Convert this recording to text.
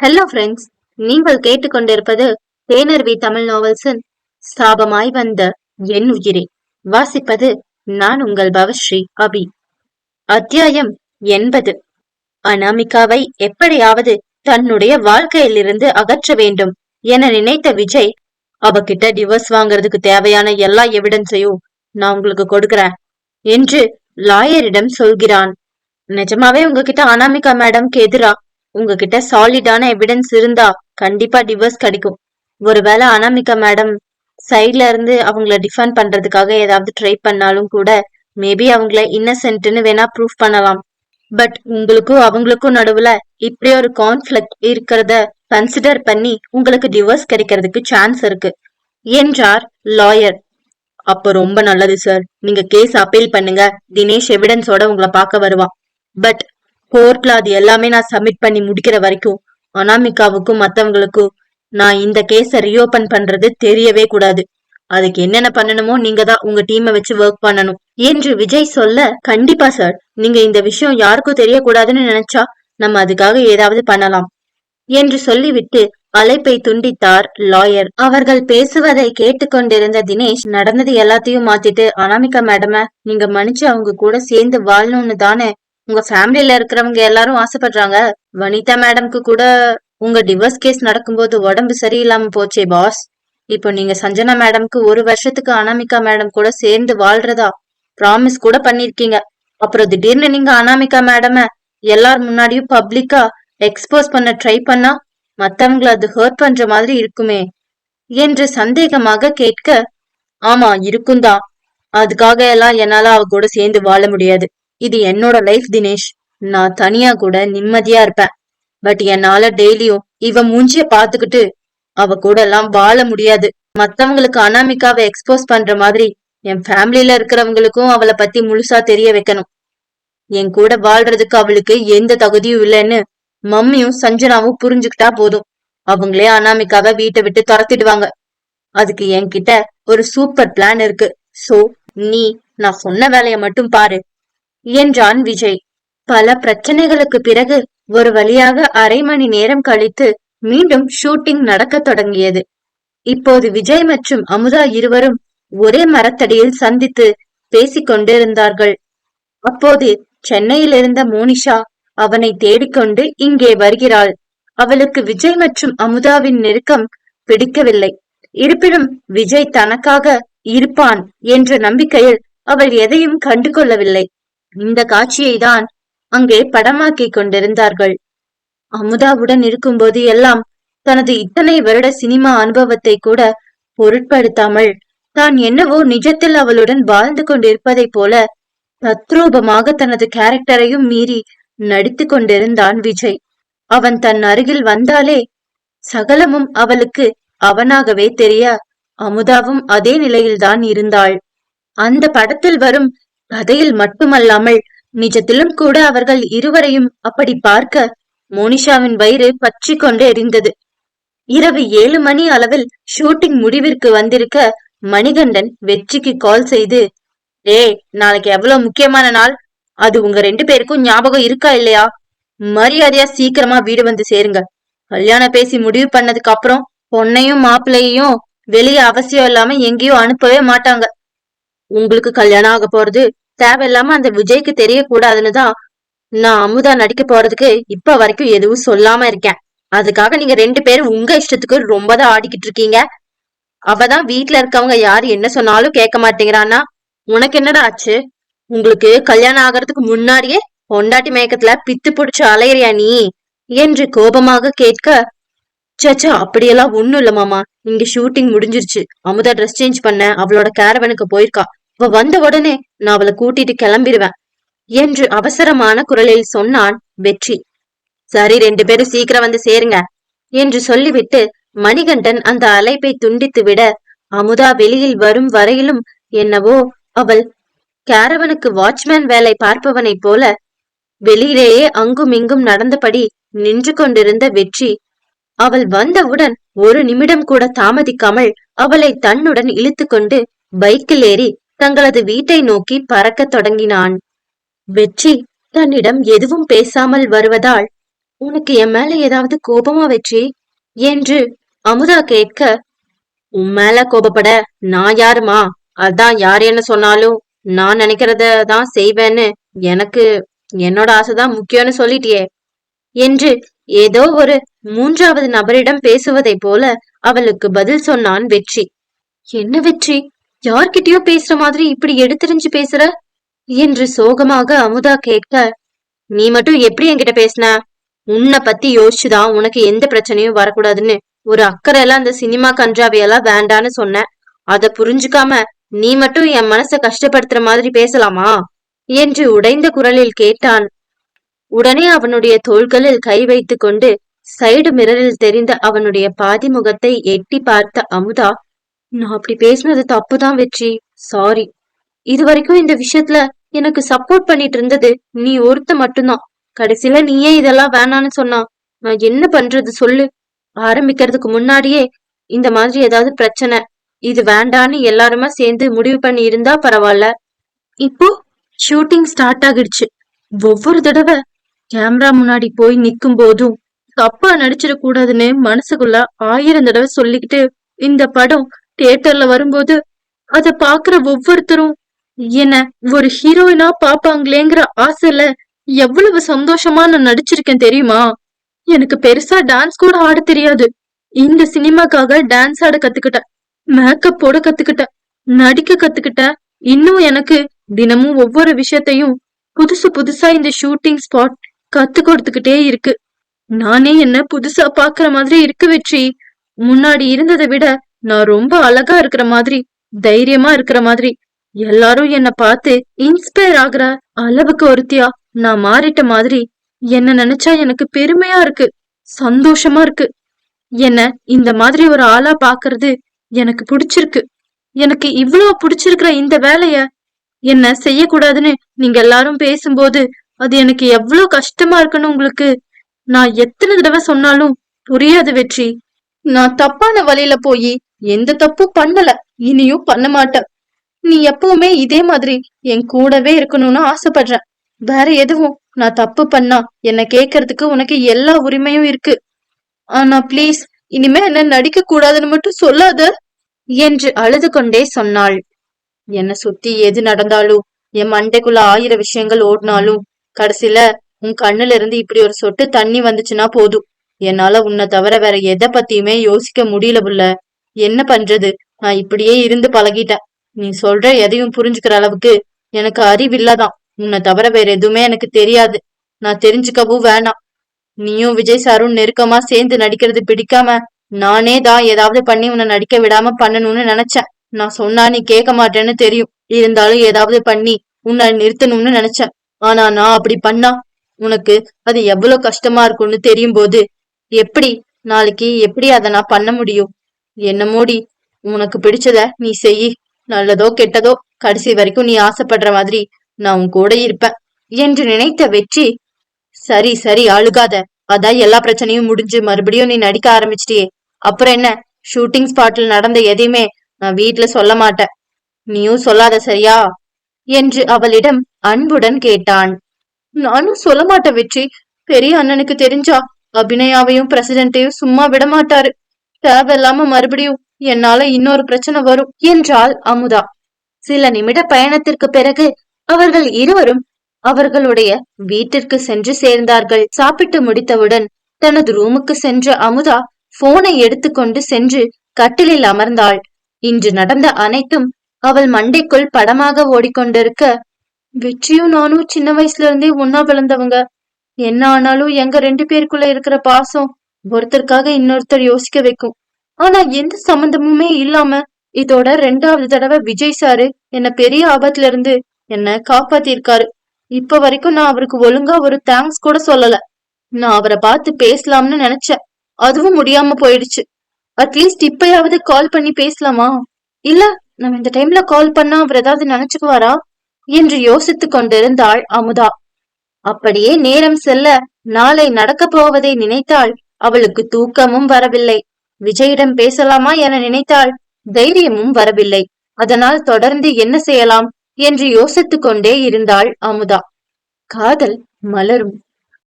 Hello friends நீங்கள் கேட்டுக்கொண்டிருப்பது தேனர்வி தமிழ் நாவல்ஸின் சாபமாய் வந்த என் உயிரே. வாசிப்பது நான் உங்கள் பவஸ்ரீ அபி. அத்தியாயம் எண்பது. அனாமிகாவை எப்படியாவது தன்னுடைய வாழ்க்கையிலிருந்து அகற்ற வேண்டும் என நினைத்த விஜய் அவகிட்ட டிவோர்ஸ் வாங்குறதுக்கு தேவையான எல்லா எவிடன்ஸையும் நான் உங்களுக்கு கொடுக்கறேன் என்று லாயரிடம் சொல்கிறான். நிஜமாவே உங்ககிட்ட அனாமிகா மேடம்க்கு எதிரா உங்ககிட்ட சாலிடான எவிடன்ஸ் இருந்தா கண்டிப்பா டிவோர்ஸ் கிடைக்கும். ஒருவேளை அனாமிகா மேடம் சைட்ல இருந்து அவங்கள டிஃபெண்ட் பண்றதுக்காக ஏதாவது ட்ரை பண்ணாலும் கூட மேபி அவங்கள இன்னசென்ட்னு வேணா ப்ரூவ் பண்ணலாம். பட் உங்களுக்கும் அவங்களுக்கும் நடுவுல இப்படி ஒரு கான்ஃபிளிக்ட் இருக்கிறத கன்சிடர் பண்ணி உங்களுக்கு டிவோர்ஸ் கிடைக்கிறதுக்கு சான்ஸ் இருக்கு. என்றார் லாயர் அப்ப ரொம்ப நல்லது சார் நீங்க கேஸ் அப்பீல் பண்ணுங்க. தினேஷ் எவிடன்ஸோட உங்களை பார்க்க வருவான். பட் கோர்ட்ல அது எல்லாமே நான் சப்மிட் பண்ணி முடிக்கிற வரைக்கும் அனாமிகாவுக்கும் மத்தவங்களுக்கும் நான் இந்த கேஸ ரீஓபன் பண்றது தெரியவே கூடாது. அதுக்கு என்னென்ன பண்ணணுமோ நீங்க தான் உங்க டீமை வச்சு ஒர்க் பண்ணணும். என்று விஜய் சொல்ல கண்டிப்பா சார் நீங்க இந்த விஷயம் யாருக்கும் தெரியக்கூடாதுன்னு நினைச்சா நம்ம அதுக்காக ஏதாவது பண்ணலாம். என்று சொல்லிவிட்டு அழைப்பை துண்டித்தார் லாயர் அவர்கள் பேசுவதை கேட்டுக்கொண்டிருந்த தினேஷ் நடந்தது எல்லாத்தையும் மாத்திட்டு அனாமிகா மேடம நீங்க மன்னிச்சு அவங்க கூட சேர்ந்து வாழணும்னு தானே உங்க ஃபேமிலியில இருக்கிறவங்க எல்லாரும் ஆசைப்படுறாங்க. வனிதா மேடம்க்கு கூட உங்க டிவோர்ஸ் கேஸ் நடக்கும்போது உடம்பு சரியில்லாம போச்சே பாஸ் இப்போ நீங்க சஞ்சனா மேடம்க்கு ஒரு வருஷத்துக்கு அனாமிகா மேடம் கூட சேர்ந்து வாழ்றதா ப்ராமிஸ் கூட பண்ணிருக்கீங்க. அப்புறம் திடீர்னு நீங்க அனாமிகா மேடம எல்லார் முன்னாடியும் பப்ளிக்கா எக்ஸ்போஸ் பண்ண ட்ரை பண்ணா மத்தவங்களை அது ஹர்ட் பண்ற மாதிரி இருக்குமே என்று சந்தேகமாக கேட்க ஆமா இருக்கும்தான். அதுக்காக எல்லாம் என்னால அவ கூட சேர்ந்து வாழ முடியாது. இது என்னோட லைஃப் தினேஷ். நான் தனியா கூட நிம்மதியா இருப்பேன். பட் என்னால டெய்லியும் இவ மூஞ்சிய பாத்துக்கிட்டு அவ கூட எல்லாம் வாழ முடியாது. மத்தவங்களுக்கு அனாமிக்காவை எக்ஸ்போஸ் பண்ற மாதிரி என் ஃபேமிலியில இருக்கிறவங்களுக்கும் அவளை பத்தி முழுசா தெரிய வைக்கணும். என் கூட வாழ்றதுக்கு அவளுக்கு எந்த தகுதியும் இல்லைன்னு மம்மியும் சஞ்சனாவும் புரிஞ்சுக்கிட்டா போதும். அவங்களே அனாமிக்காவை வீட்டை விட்டு துரத்திடுவாங்க. அதுக்கு என்கிட்ட ஒரு சூப்பர் பிளான் இருக்கு. சோ நீ நான் சொன்ன வேலையை மட்டும் பாரு. என்றான் விஜய். பல பிரச்சனைகளுக்கு பிறகு ஒரு வழியாக அரை மணி நேரம் கழித்து மீண்டும் ஷூட்டிங் நடக்க தொடங்கியது. இப்போது விஜய் மற்றும் அமுதா இருவரும் ஒரே மரத்தடியில் சந்தித்து பேசிக் கொண்டிருந்தார்கள். அப்போது சென்னையில் இருந்த மோனிஷா அவனை தேடிக்கொண்டு இங்கே வருகிறாள். அவளுக்கு விஜய் மற்றும் அமுதாவின் நெருக்கம் பிடிக்கவில்லை. இருப்பினும் விஜய் தனக்காக இருப்பான் என்ற நம்பிக்கையில் அவள் எதையும் கண்டு கொள்ளவில்லை இந்த காட்சியை தான் அங்கே படமாக்கிக் கொண்டிருந்தார்கள். அமுதாவுடன் இருக்கும்போது எல்லாம் தனது இத்தனை வருட சினிமா அனுபவத்தை கூட பொருட்படுத்தாமல் தான் என்னவோ நிஜத்தில் அவளுடன் வாழ்ந்து கொண்டிருப்பதை போல தத்ரூபமாக தனது கேரக்டரையும் மீறி நடித்து கொண்டிருந்தான் விஜய். அவன் தன் அருகில் வந்தாலே சகலமும் அவளுக்கு அவனாகவே தெரிய அமுதாவும் அதே நிலையில்தான் இருந்தாள். அந்த படத்தில் வரும் கதையில் மட்டுமல்லாமல் நிஜத்திலும் கூட அவர்கள் இருவரையும் அப்படி பார்க்க மோனிஷாவின் வயிறு பற்றி கொண்டு எரிந்தது. இரவு ஏழு மணி அளவில் ஷூட்டிங் முடிவிற்கு வந்திருக்க மணிகண்டன் வெற்றிக்கு கால் செய்து ஏய் நாளைக்கு எவ்வளவு முக்கியமான நாள்? அது உங்க ரெண்டு பேருக்கும் ஞாபகம் இருக்கா இல்லையா? மரியாதையா சீக்கிரமா வீடு வந்து சேருங்க. கல்யாணம் பேசி முடிவு பண்ணதுக்கு அப்புறம் பொண்ணையும் மாப்பிள்ளையையும் வெளியே அவசியம் இல்லாம எங்கேயும் அனுப்பவே மாட்டாங்க. உங்களுக்கு கல்யாணம் ஆக போறது தேவையில்லாம அந்த விஜய்க்கு தெரியக்கூடாதுன்னு தான் நான் அமுதா நடிக்க போறதுக்கு இப்ப வரைக்கும் எதுவும் சொல்லாம இருக்கேன். அதுக்காக நீங்க ரெண்டு பேரும் உங்க இஷ்டத்துக்கு ரொம்ப தான் ஆடிக்கிட்டு இருக்கீங்க. அவதான் வீட்டுல இருக்கவங்க யாரு என்ன சொன்னாலும் கேட்க மாட்டேங்கிறான்னா உனக்கு என்னடா ஆச்சு? உங்களுக்கு கல்யாணம் ஆகிறதுக்கு முன்னாடியே பொண்டாட்டி மயக்கத்துல பித்து பிடிச்சு அலையறியா நீ? என்று கோபமாக கேட்க சச்சா அப்படியெல்லாம் ஒண்ணும் இல்ல மாமா. இங்க ஷூட்டிங் முடிஞ்சிருச்சு. அமுதா ட்ரெஸ் சேஞ்ச் பண்ண அவளோட கேரவனுக்கு போயிருக்கா. அவ வந்த உடனே நான் அவளை கூட்டிட்டு கிளம்பிடுவேன் என்று அவசரமான குரலில் சொன்னான் வெற்றி. சரி ரெண்டு பேரும் சீக்கிரம் வந்து சேருங்க என்று சொல்லிவிட்டு மணிகண்டன் அந்த அழைப்பை துண்டித்து விட அமுதா வெளியில் வரும் வரையிலும் என்னவோ அவள் கேரவனுக்கு வாட்ச்மேன் வேலை பார்ப்பவனைப் போல வெளியிலேயே அங்கும் இங்கும் நடந்தபடி நின்று கொண்டிருந்த வெற்றி அவள் வந்தவுடன் ஒரு நிமிடம் கூட தாமதிக்காமல் அவளை தன்னுடன் இழுத்துக்கொண்டு பைக்கில் ஏறி தங்களது வீட்டை நோக்கி பறக்கத் தொடங்கினான். வெற்றி தன்னிடம் எதுவும் பேசாமல் வருவதால் உனக்கு என் மேல ஏதாவது கோபமா வெற்றி? என்று அமுதா கேட்க உன் மேல கோபப்பட நான் யாருமா? அதான் யார் என்ன சொன்னாலும் நான் நினைக்கிறத தான் செய்வேன்னு எனக்கு என்னோட ஆசைதான் முக்கியம்னு சொல்லிட்டியே. என்று ஏதோ ஒரு மூன்றாவது நபரிடம் பேசுவதைப் போல அவளுக்கு பதில் சொன்னான் வெற்றி. என்ன வெற்றி? யார்கிட்டயோ பேசுற மாதிரி இப்படி எடுத்துரிஞ்சு பேசுற? என்று சோகமாக அமுதா கேட்க நீ மட்டும் எப்படி என்கிட்ட பேசின? உன்னை பத்தி யோசிச்சுதான் உனக்கு எந்த பிரச்சனையும் வரக்கூடாதுன்னு. ஒரு அக்கறை எல்லாம் அந்த சினிமா கன்றாவையெல்லாம் வேண்டான்னு சொன்ன. அத புரிஞ்சுக்காம நீ மட்டும் என் மனச கஷ்டப்படுத்துற மாதிரி பேசலாமா? என்று உடைந்த குரலில் கேட்டான். உடனே அவனுடைய தோள்களில் கை வைத்து கொண்டு சைடு மிரரில் தெரிந்த அவனுடைய பாதி முகத்தை எட்டி பார்த்த அமுதா நான் அப்படி பேசினது தப்புதான் வெற்றி. சாரி இது வரைக்கும் இந்த விஷயத்துல எனக்கு சப்போர்ட் பண்ணிட்டு இருந்தது நீ ஒருத்த மட்டும்தான். கடைசியில நீயே இதெல்லாம் வேணான்னு சொன்னா நான் என்ன பண்றது சொல்லு. ஆரம்பிக்கிறதுக்கு முன்னாடியே இந்த மாதிரி ஏதாவது பிரச்சனை. இது வேண்டான்னு எல்லாருமா சேர்ந்து முடிவு பண்ணி இருந்தா பரவாயில்ல. இப்போ ஷூட்டிங் ஸ்டார்ட் ஆகிடுச்சு. ஒவ்வொரு தடவை கேமரா முன்னாடி போய் நிக்கும் போதும் தப்பா நடிச்சிடக்கூடாதுன்னு மனசுக்குள்ள ஆயிரம் தடவை சொல்லிக்கிட்டு இந்த படம் தியேட்டர்ல வரும்போது அத பாக்குற ஒவ்வொருத்தரும் என்ன ஒரு ஹீரோயினா பாப்பாங்களேங்கிற ஆசைல எவ்வளவு சந்தோஷமா நான் நடிச்சிருக்கேன் தெரியுமா? எனக்கு பெருசா டான்ஸ் கூட ஆட தெரியாது. இந்த சினிமாக்காக டான்ஸ் ஆட கத்துக்கிட்டேன். மேக்கப் போட கத்துக்கிட்டேன். நடிக்க கத்துக்கிட்டேன். இன்னும் எனக்கு தினமும் ஒவ்வொரு விஷயத்தையும் புதுசு புதுசா இந்த ஷூட்டிங் ஸ்பாட் கத்து கொடுத்துக்கிட்டே இருக்கு. நானே என்ன புதுசா பாக்குற மாதிரி இருக்கு வெற்றி. முன்னாடி இருந்ததை விட நான் ரொம்ப அழகா இருக்கிற மாதிரி தைரியமா இருக்கிற மாதிரி எல்லாரும் என்ன பார்த்து இன்ஸ்பயர் ஆகுற அளவுக்கு ஒருத்தியா நான் மாறிட்ட மாதிரி என்ன நினைச்சா எனக்கு பெருமையா இருக்கு சந்தோஷமா இருக்கு. என்ன இந்த மாதிரி ஒரு ஆளா பாக்குறது எனக்கு பிடிச்சிருக்கு. எனக்கு இவ்வளவு பிடிச்சிருக்கிற இந்த வேலைய என்ன செய்யக்கூடாதுன்னு நீங்க எல்லாரும் பேசும்போது அது எனக்கு எவ்வளவு கஷ்டமா இருக்குன்னு உங்களுக்கு நான் எத்தனை தடவை சொன்னாலும் புரியாது வெற்றி. நான் தப்பான வழியில போய் எந்த தப்பும் பண்ணல. இனியும் பண்ண மாட்டேன். நீ எப்பவுமே இதே மாதிரி என் கூடவே இருக்கணும்னு ஆசைப்படுறேன். வேற எதுவும்? நான் தப்பு பண்ணா? என்ன கேக்குறதுக்கு உனக்கு எல்லா உரிமையும் இருக்கு. ஆனா ப்ளீஸ் இனிமே என்ன நடிக்க கூடாதுன்னு மட்டும் சொல்லாத என்று அழுது கொண்டே சொன்னாள். என்ன சுத்தி எது நடந்தாலும் என் மண்டைக்குள்ள ஆயிரம் விஷயங்கள் ஓடினாலும் கடைசியில உன் கண்ணுல இருந்து இப்படி ஒரு சொட்டு தண்ணி வந்துச்சுன்னா போதும். என்னால உன்னை தவிர வேற எதை பத்தியுமே யோசிக்க முடியல புள்ள. என்ன பண்றது? நான் இப்படியே இருந்து பழகிட்டேன். நீ சொல்ற எதையும் புரிஞ்சுக்கிற அளவுக்கு எனக்கு அறிவில்லாதான் உன்னை தவிர வேற எதுவுமே எனக்கு தெரியாது. நான் தெரிஞ்சுக்கவும் வேணாம். நீயும் விஜய் சாரும் நெருக்கமா சேர்ந்து நடிக்கிறது பிடிக்காம நானே தான் ஏதாவது பண்ணி உன்னை நடிக்க விடாம பண்ணணும்னு நினைச்சேன். நான் சொன்னா நீ கேட்க மாட்டேன்னு தெரியும். இருந்தாலும் ஏதாவது பண்ணி உன்னை நிறுத்தணும்னு நினைச்சேன். ஆனா நான் அப்படி பண்ணா உனக்கு அது எவ்வளவு கஷ்டமா இருக்கும்னு தெரியும் போது எப்படி நாளைக்கு எப்படி அதை நான் பண்ண முடியும்? என்ன மூடி? உனக்கு பிடிச்சத நீ செய். நல்லதோ கெட்டதோ கடைசி வரைக்கும் நீ ஆசைப்படுற மாதிரி நான் உன் கூட இருப்பேன் என்று நினைத்த வெற்றி சரி சரி அழுகாத. அதான் எல்லா பிரச்சனையும் முடிஞ்சு மறுபடியும் நீ நடிக்க ஆரம்பிச்சிட்டியே. அப்புறம் என்ன? ஷூட்டிங் ஸ்பாட்ல நடந்த எதையுமே நான் வீட்டுல சொல்ல மாட்டேன். நீயும் சொல்லாத சரியா? என்று அவளிடம் அன்புடன் கேட்டான். நானும் சொல்ல மாட்டேன் வெற்றி. பெரிய அண்ணனுக்கு தெரிஞ்சா அபிநயாவையும் பிரசிடென்ட்டையும் சும்மா விட மாட்டாரு தேவையில்லாம மறுபடியும் என்னால இன்னொரு பிரச்சனை வரும் என்றாள் அமுதா. சில நிமிட பயணத்திற்கு பிறகு அவர்கள் இருவரும் அவர்களுடைய வீட்டிற்கு சென்று சேர்ந்தார்கள். சாப்பிட்டு முடித்தவுடன் தனது ரூமுக்கு சென்ற அமுதா போனை எடுத்துக்கொண்டு சென்று கட்டிலில் அமர்ந்தாள். இன்று நடந்த அனைத்தும் அவள் மண்டைக்குள் படமாக ஓடிக்கொண்டிருக்க வெற்றியும் நானும் சின்ன வயசுல இருந்தே ஒன்னா பிளந்தவங்க என்ன ஆனாலும் எங்க ரெண்டு பேருக்குள்ள இருக்கிற பாசம் ஒருத்தருக்காக இன்னொருத்தர் யோசிக்க வைக்கும். ஆனா எந்த சம்பந்தமுமே இல்லாம இதோட ரெண்டாவது தடவை விஜய் சாரு என்ன பெரிய ஆபத்துல இருந்து என்ன காப்பாத்திருக்காரு. இப்ப வரைக்கும் நான் அவருக்கு ஒழுங்கா ஒரு தேங்க்ஸ் கூட சொல்லல. நான் அவரை பார்த்து பேசலாம்னு நினைச்சேன். அதுவும் முடியாம போயிடுச்சு. அட்லீஸ்ட் இப்பயாவது கால் பண்ணி பேசலாமா? இல்ல நம்ம இந்த டைம்ல கால் பண்ணா அவர் ஏதாவது நினைச்சுக்குவாரா? என்று யோசித்து கொண்டிருந்தாள் அமுதா. அப்படியே நேரம் செல்ல நாளை நடக்கப் போவதை நினைத்தாள் அவளுக்கு தூக்கமும் வரவில்லை. விஜயிடம் பேசலாமா என நினைத்தாள். தைரியமும் வரவில்லை. அதனால் தொடர்ந்து என்ன செய்யலாம்? என்று யோசித்துக் கொண்டே இருந்தாள் அமுதா. காதல் மலரும்.